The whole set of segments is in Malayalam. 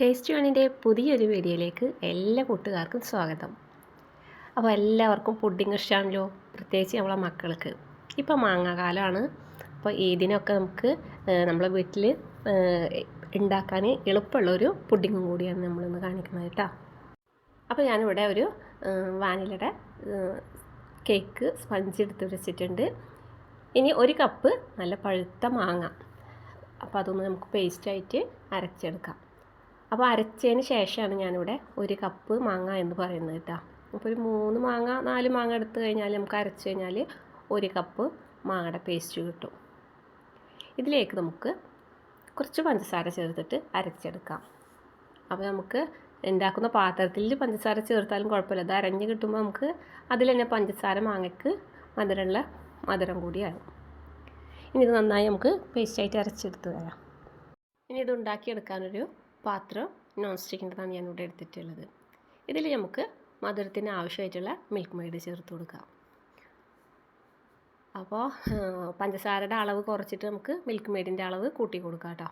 ടേസ്റ്റ് വണ്ണിന്റെ പുതിയൊരു വീഡിയോയിലേക്ക് എല്ലാ കൂട്ടുകാർക്കും സ്വാഗതം. അപ്പോൾ എല്ലാവർക്കും പുഡിങ് ഇഷ്ടമാണല്ലോ പ്രത്യേകിച്ച് നമ്മളെ മക്കൾക്ക്. ഇപ്പോൾ മാങ്ങാകാലമാണ്. അപ്പോൾ ഈദിനൊക്കെ നമുക്ക് നമ്മളെ വീട്ടിൽ ഉണ്ടാക്കാൻ എളുപ്പമുള്ളൊരു പുഡിങ്ങും കൂടിയാണ് നമ്മളിന്ന് കാണിക്കുന്നത് കേട്ടോ. അപ്പോൾ ഞാനിവിടെ ഒരു വാനിലയുടെ കേക്ക് സ്പഞ്ച് എടുത്ത് വെച്ചിട്ടുണ്ട്. ഇനി ഒരു കപ്പ് നല്ല പഴുത്ത മാങ്ങ. അപ്പോൾ അതൊന്ന് നമുക്ക് പേസ്റ്റായിട്ട് അരച്ചെടുക്കാം. അപ്പോൾ അരച്ചതിന് ശേഷമാണ് ഞാനിവിടെ ഒരു കപ്പ് മാങ്ങ എന്ന് പറയുന്നത് കേട്ടോ. അപ്പോൾ ഒരു മൂന്ന് മാങ്ങ നാല് മാങ്ങ എടുത്തു കഴിഞ്ഞാൽ നമുക്ക് അരച്ച് കഴിഞ്ഞാൽ ഒരു കപ്പ് മാങ്ങയുടെ പേസ്റ്റ് കിട്ടും. ഇതിലേക്ക് നമുക്ക് കുറച്ച് പഞ്ചസാര ചേർത്തിട്ട് അരച്ചെടുക്കാം. അപ്പോൾ നമുക്ക് ഉണ്ടാക്കുന്ന പാത്രത്തിൽ പഞ്ചസാര ചേർത്താലും കുഴപ്പമില്ല. അത് അരഞ്ഞ് കിട്ടുമ്പോൾ നമുക്ക് അതിൽ തന്നെ പഞ്ചസാര മാങ്ങയ്ക്ക് മധുരമുള്ള മധുരം കൂടിയാകും ഇനി ഇത് നന്നായി നമുക്ക് പേസ്റ്റായിട്ട് അരച്ചെടുത്ത് തരാം ഇനി ഇത് ഉണ്ടാക്കിയെടുക്കാനൊരു പാത്രം നോൺ സ്റ്റിക്കിന്റെതാണ് ഞാനിവിടെ എടുത്തിട്ടുള്ളത്. ഇതിൽ നമുക്ക് മധുരത്തിന് ആവശ്യമായിട്ടുള്ള മിൽക്ക് മെയ്ഡ് ചേർത്ത് കൊടുക്കാം. അപ്പോൾ പഞ്ചസാരയുടെ അളവ് കുറച്ചിട്ട് നമുക്ക് മിൽക്ക് മെയ്ഡിന്റെ അളവ് കൂട്ടി കൊടുക്കാം കേട്ടോ.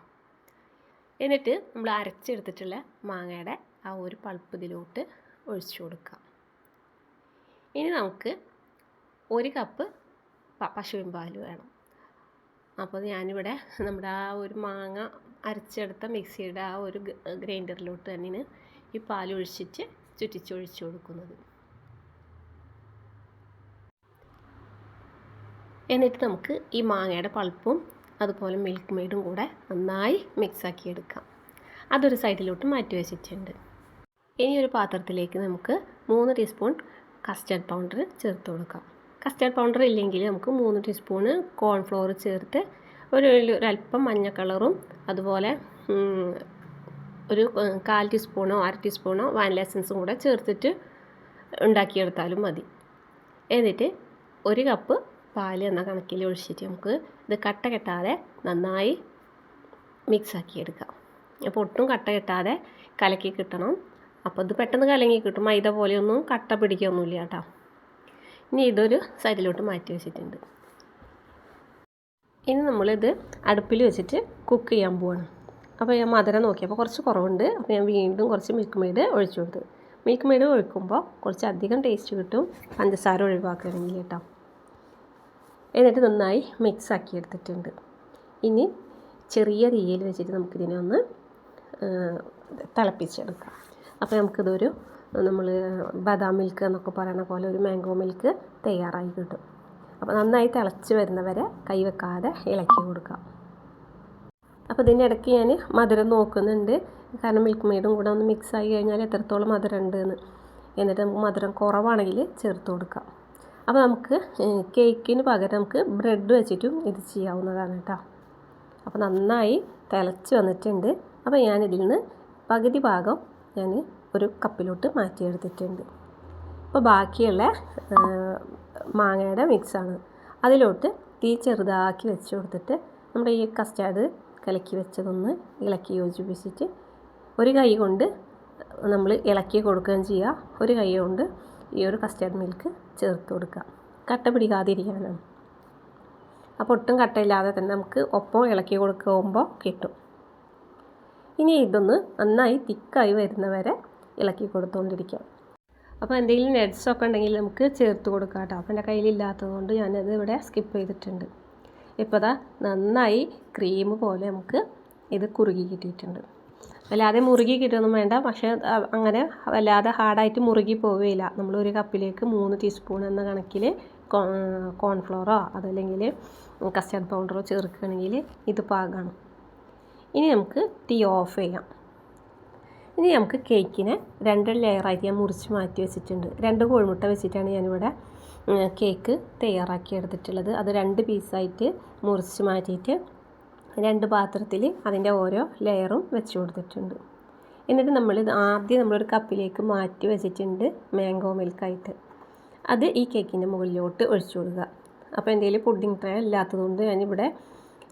എന്നിട്ട് നമ്മൾ അരച്ചെടുത്തിട്ടുള്ള മാങ്ങയുടെ ആ ഒരു പൾപ്പ് ഇതിലോട്ട് ഒഴിച്ചു കൊടുക്കാം. ഇനി നമുക്ക് ഒരു കപ്പ് പശുവിൻ പാൽ വേണം. അപ്പോൾ ഞാനിവിടെ നമ്മുടെ ആ ഒരു മാങ്ങ അരച്ചെടുത്ത മിക്സിയുടെ ആ ഒരു ഗ്രൈൻഡറിലോട്ട് തന്നെ ഈ പാൽ ഒഴിച്ചിട്ട് ചുറ്റിച്ചൊഴിച്ചു കൊടുക്കുന്നത്. എന്നിട്ട് നമുക്ക് ഈ മാങ്ങയുടെ പൾപ്പും അതുപോലെ മിൽക്ക് മെയ്ഡും കൂടെ നന്നായി മിക്സാക്കി എടുക്കാം. അതൊരു സൈഡിലോട്ട് മാറ്റി വെച്ചിട്ടുണ്ട്. ഇനി ഒരു പാത്രത്തിലേക്ക് നമുക്ക് മൂന്ന് ടീസ്പൂൺ കസ്റ്റർഡ് പൗഡർ ചേർത്ത് കൊടുക്കാം. കസ്റ്റർഡ് പൗഡർ ഇല്ലെങ്കിൽ നമുക്ക് മൂന്ന് ടീസ്പൂണ് കോൺഫ്ലോർ ചേർത്ത് ഒരു ഒരല്പം മഞ്ഞ കളറും അതുപോലെ ഒരു കാൽ ടീസ്പൂണോ അര ടീസ്പൂണോ വാനില എസൻസും കൂടെ ചേർത്തിട്ട് ഉണ്ടാക്കിയെടുത്താലും മതി. എന്നിട്ട് ഒരു കപ്പ് പാൽ എന്ന കണക്കിൽ ഒഴിച്ചിട്ട് നമുക്ക് ഇത് കട്ട കെട്ടാതെ നന്നായി മിക്സാക്കി എടുക്കാം. അപ്പോൾ ഒട്ടും കട്ട കെട്ടാതെ കലക്കി കിട്ടണം. അപ്പോൾ ഇത് പെട്ടെന്ന് കലങ്ങി കിട്ടും. മൈദ പോലെയൊന്നും കട്ട പിടിക്കൊന്നുമില്ല കേട്ടോ. ഇനി ഇതൊരു സൈഡിലോട്ട് മാറ്റി വെച്ചിട്ടുണ്ട്. ഇനി നമ്മളിത് അടുപ്പിൽ വെച്ചിട്ട് കുക്ക് ചെയ്യാൻ പോവാണ്. അപ്പോൾ ഞാൻ മധുരം നോക്കിയപ്പോൾ കുറച്ച് കുറവുണ്ട്. അപ്പോൾ ഞാൻ വീണ്ടും കുറച്ച് മിൽക്ക് മെയ്ഡ് ഒഴിച്ചു കൊടുത്തു. മിൽക്ക് മെയ്ഡ് ഒഴിക്കുമ്പോൾ കുറച്ച് അധികം ടേസ്റ്റ് കിട്ടും. പഞ്ചസാര ഒഴിവാക്കുകയാണെങ്കിൽ കേട്ടോ. എന്നിട്ട് നന്നായി മിക്സ് ആക്കി എടുത്തിട്ടുണ്ട്. ഇനി ചെറിയ തീയിൽ വെച്ചിട്ട് നമുക്കിതിനെ ഒന്ന് തിളപ്പിച്ചെടുക്കാം. അപ്പോൾ നമുക്കിതൊരു നമ്മൾ ബദാം മിൽക്ക് എന്നൊക്കെ പറയുന്ന പോലെ ഒരു മാംഗോ മിൽക്ക് തയ്യാറായി കിട്ടും. അപ്പോൾ നന്നായി തിളച്ച് വരുന്നവരെ കൈവെക്കാതെ ഇളക്കി കൊടുക്കാം. അപ്പോൾ ഇതിന്റെ ഇടയ്ക്ക് ഞാൻ മധുരം നോക്കുന്നുണ്ട്. കാരണം മിൽക്ക് മെയ്ഡും കൂടെ ഒന്ന് മിക്സ് ആയി കഴിഞ്ഞാൽ എത്രത്തോളം മധുരം ഉണ്ട് എന്ന് എന്നിട്ട് നമുക്ക് മധുരം കുറവാണെങ്കിൽ ചേർത്ത് കൊടുക്കാം. അപ്പോൾ നമുക്ക് കേക്കിന് പകരം നമുക്ക് ബ്രെഡ് വെച്ചിട്ടും ഇത് ചെയ്യാവുന്നതാണ് കേട്ടോ. അപ്പോൾ നന്നായി തിളച്ച് വന്നിട്ടുണ്ട്. അപ്പോൾ ഞാനിതിൽ നിന്ന് പകുതി ഭാഗം ഞാൻ ഒരു കപ്പിലോട്ട് മാറ്റിയെടുത്തിട്ടുണ്ട്. അപ്പോൾ ബാക്കിയുള്ള മാങ്ങയുടെ മിക്സാണ്. അതിലോട്ട് തീ ചെറുതാക്കി വെച്ച് കൊടുത്തിട്ട് നമ്മുടെ ഈ കസ്റ്റാർഡ് കലക്കി വെച്ചതൊന്ന് ഇളക്കി യോജിപ്പിച്ചിട്ട് ഒരു കൈ കൊണ്ട് നമ്മൾ ഇളക്കി കൊടുക്കുകയും ചെയ്യുക. ഒരു കൈ കൊണ്ട് ഈ ഒരു കസ്റ്റാർഡ് മിൽക്ക് ചേർത്ത് കൊടുക്കുക. കട്ട പിടിക്കാതിരിക്കാനാണ്. അപ്പോൾ ഒട്ടും കട്ടയില്ലാതെ തന്നെ നമുക്ക് ഒപ്പം ഇളക്കി കൊടുക്കുമ്പോൾ കിട്ടും. ഇനി ഇതൊന്ന് നന്നായി തിക്കായി വരുന്നവരെ ഇളക്കി കൊടുത്തുകൊണ്ടിരിക്കാം അപ്പോൾ എന്തെങ്കിലും നെഡ്സൊക്കെ ഉണ്ടെങ്കിൽ നമുക്ക് ചേർത്ത് കൊടുക്കാം കേട്ടോ. അപ്പോൾ എന്റെ കയ്യിലില്ലാത്തത് കൊണ്ട് ഞാനത് ഇവിടെ സ്കിപ്പ് ചെയ്തിട്ടുണ്ട്. ഇപ്പോൾ അതാ നന്നായി ക്രീം പോലെ നമുക്ക് ഇത് കുറുകി കിട്ടിയിട്ടുണ്ട്. വല്ലാതെ മുറുകി കിട്ടുമൊന്നും വേണ്ട. പക്ഷേ അങ്ങനെ വല്ലാതെ ഹാർഡായിട്ട് മുറുകി പോവുകയില്ല നമ്മൾ ഒരു കപ്പിലേക്ക് മൂന്ന് ടീസ്പൂൺ എന്ന കണക്കിൽ കോൺഫ്ലോറോ അതല്ലെങ്കിൽ കസ്റ്റർഡ് പൗഡറോ ചേർക്കുകയാണെങ്കിൽ ഇത് പാകമാണ് ഇനി നമുക്ക് തീ ഓഫ് ചെയ്യാം. ഇനി നമുക്ക് കേക്കിനെ രണ്ട് ലെയറായിട്ട് ഞാൻ മുറിച്ച് മാറ്റി വെച്ചിട്ടുണ്ട്. രണ്ട് കോഴിമുട്ട വെച്ചിട്ടാണ് ഞാനിവിടെ കേക്ക് തയ്യാറാക്കി എടുത്തിട്ടുള്ളത്. അത് രണ്ട് പീസായിട്ട് മുറിച്ച് മാറ്റിയിട്ട് രണ്ട് പാത്രത്തിൽ അതിന്റെ ഓരോ ലെയറും വെച്ച് കൊടുത്തിട്ടുണ്ട്. എന്നിട്ട് നമ്മൾ ആദ്യം നമ്മളൊരു കപ്പിലേക്ക് മാറ്റി വെച്ചിട്ടുണ്ട് മാംഗോ മിൽക്കായിട്ട് അത് ഈ കേക്കിന്റെ മുകളിലോട്ട് ഒഴിച്ചു കൊടുക്കുക. അപ്പോൾ എന്റെ കയ്യിൽ പുഡിംഗ് ട്രേ ഇല്ലാത്തതുകൊണ്ട് ഞാനിവിടെ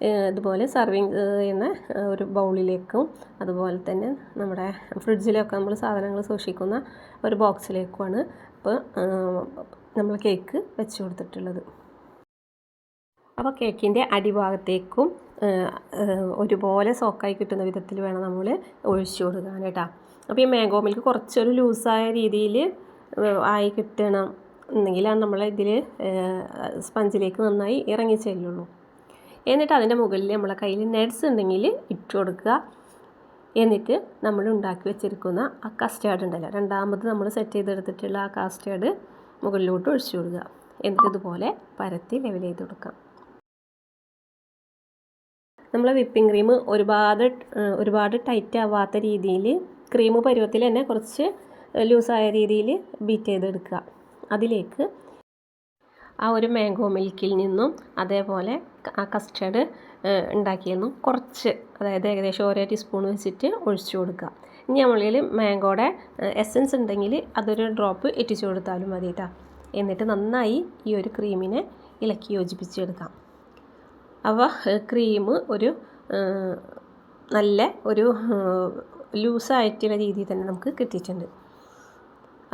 ഇതുപോലെ സർവിങ് ചെയ്യുന്ന ഒരു ബൗളിലേക്കും അതുപോലെ തന്നെ നമ്മുടെ ഫ്രിഡ്ജിലൊക്കെ നമ്മൾ സാധനങ്ങൾ സൂക്ഷിക്കുന്ന ഒരു ബോക്സിലേക്കുമാണ് ഇപ്പോൾ നമ്മൾ കേക്ക് വെച്ച് കൊടുത്തിട്ടുള്ളത്. അപ്പോൾ കേക്കിന്റെ അടിഭാഗത്തേക്കും ഒരുപോലെ സോക്കായി കിട്ടുന്ന വിധത്തിൽ വേണം നമ്മൾ ഒഴിച്ചു കൊടുക്കാൻ കേട്ടോ. അപ്പോൾ ഈ മാംഗോ മിൽക്ക് കുറച്ചൊരു ലൂസായ രീതിയിൽ ആയി കിട്ടണം. എന്നെങ്കിലാണ് നമ്മൾ സ്പഞ്ചിലേക്ക് നന്നായി ഇറങ്ങി ചെല്ലുള്ളൂ. എന്നിട്ട് അതിന്റെ മുകളിൽ നമ്മളെ കയ്യിൽ നട്സ് ഉണ്ടെങ്കിൽ ഇട്ട് കൊടുക്കുക. എന്നിട്ട് നമ്മൾ ഉണ്ടാക്കി വെച്ചിരിക്കുന്ന ആ കസ്റ്റാർഡ് ഉണ്ടല്ലോ രണ്ടാമത് നമ്മൾ സെറ്റ് ചെയ്തെടുത്തിട്ടുള്ള ആ കസ്റ്റാർഡ് മുകളിലോട്ട് ഒഴിച്ചു കൊടുക്കുക. എന്നിട്ട് ഇതുപോലെ പരത്തി ലെവൽ ചെയ്ത് കൊടുക്കാം. നമ്മൾ വിപ്പിംഗ് ക്രീം ഒരുപാട് ഒരുപാട് ടൈറ്റ് ആവാത്ത രീതിയിൽ ക്രീം പരുവത്തിൽ തന്നെ കുറച്ച് ലൂസായ രീതിയിൽ ബീറ്റ് ചെയ്തെടുക്കുക. അതിലേക്ക് ആ ഒരു മാംഗോ മിൽക്കിൽ നിന്നും അതേപോലെ ആ കസ്റ്റേഡ് ഉണ്ടാക്കിയിരുന്നു. കുറച്ച് അതായത് ഏകദേശം ഓരോ ടീസ്പൂൺ വെച്ചിട്ട് ഒഴിച്ചു കൊടുക്കുക. ഇനി നമ്മളിൽ മാംഗോയുടെ എസൻസ് ഉണ്ടെങ്കിൽ അതൊരു ഡ്രോപ്പ് ഇറ്റിച്ചു കൊടുത്താലും മതി കേട്ടോ എന്നിട്ട് നന്നായി ഈ ഒരു ക്രീമിനെ ഇളക്കി യോജിപ്പിച്ചെടുക്കാം. അപ്പോൾ ക്രീം ഒരു നല്ല ഒരു ലൂസായിട്ടുള്ള രീതിയിൽ തന്നെ നമുക്ക് കിട്ടിയിട്ടുണ്ട്.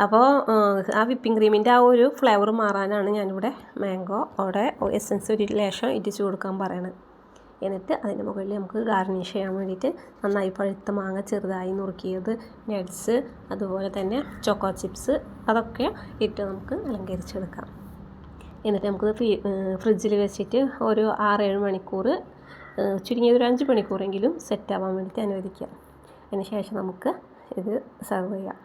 അപ്പോൾ ആ വിപ്പിംഗ് ക്രീമിന്റെ ആ ഒരു ഫ്ലേവർ മാറാനാണ് ഞാനിവിടെ മാംഗോ അവിടെ എസൻസ് ഒരു ലേശം ഇടിച്ചു കൊടുക്കാൻ പറയണത് എന്നിട്ട് അതിന്റെ മുകളിൽ നമുക്ക് ഗാർണിഷ് ചെയ്യാൻ വേണ്ടിയിട്ട് നന്നായി പഴുത്ത മാങ്ങ ചെറുതായി നുറുക്കിയത് നട്ട്സ് അതുപോലെ തന്നെ ചോക്കോ ചിപ്സ് അതൊക്കെ ഇട്ട് നമുക്ക് അലങ്കരിച്ചെടുക്കാം. എന്നിട്ട് നമുക്ക് ഫ്രിഡ്ജിൽ വെച്ചിട്ട് ഒരു ആറേഴ് മണിക്കൂർ ചുരുങ്ങിയത് ഒരു അഞ്ച് മണിക്കൂറെങ്കിലും സെറ്റ് ആവാൻ വേണ്ടിയിട്ട് അനുവദിക്കാം. അതിന് ശേഷം നമുക്ക് ഇത് സെർവ് ചെയ്യാം.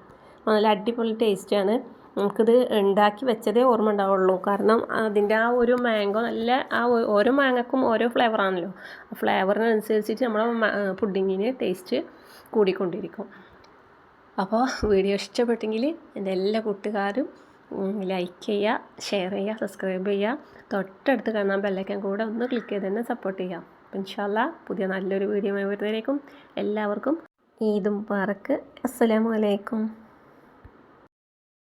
നല്ല അടിപൊളി ടേസ്റ്റാണ്. നമുക്കിത് ഉണ്ടാക്കി വെച്ചതേ ഓർമ്മ ഉണ്ടാവുള്ളൂ കാരണം അതിന്റെ ആ ഒരു മാംഗോ നല്ല ആ ഓരോ മാങ്ങക്കും ഓരോ ഫ്ലേവറാണല്ലോ ആ ഫ്ലേവറിനനുസരിച്ചിട്ട് നമ്മളെ പുഡിങ്ങിന് ടേസ്റ്റ് കൂടിക്കൊണ്ടിരിക്കും. അപ്പോൾ വീഡിയോ ഇഷ്ടപ്പെട്ടെങ്കിൽ എന്റെ എല്ലാ കൂട്ടുകാരും ലൈക്ക് ചെയ്യുക ഷെയർ ചെയ്യുക സബ്സ്ക്രൈബ് ചെയ്യുക. തൊട്ടടുത്ത് കാണാൻ ബെല്ലൈക്കൻ കൂടെ ഒന്ന് ക്ലിക്ക് ചെയ്ത് തന്നെ സപ്പോർട്ട് ചെയ്യാം അപ്പം ഇൻഷാല്ല പുതിയ നല്ലൊരു വീഡിയോ വരുന്നതിലേക്കും എല്ലാവർക്കും ഈദും പാറക്ക് അസ്സലാമു അലൈക്കും.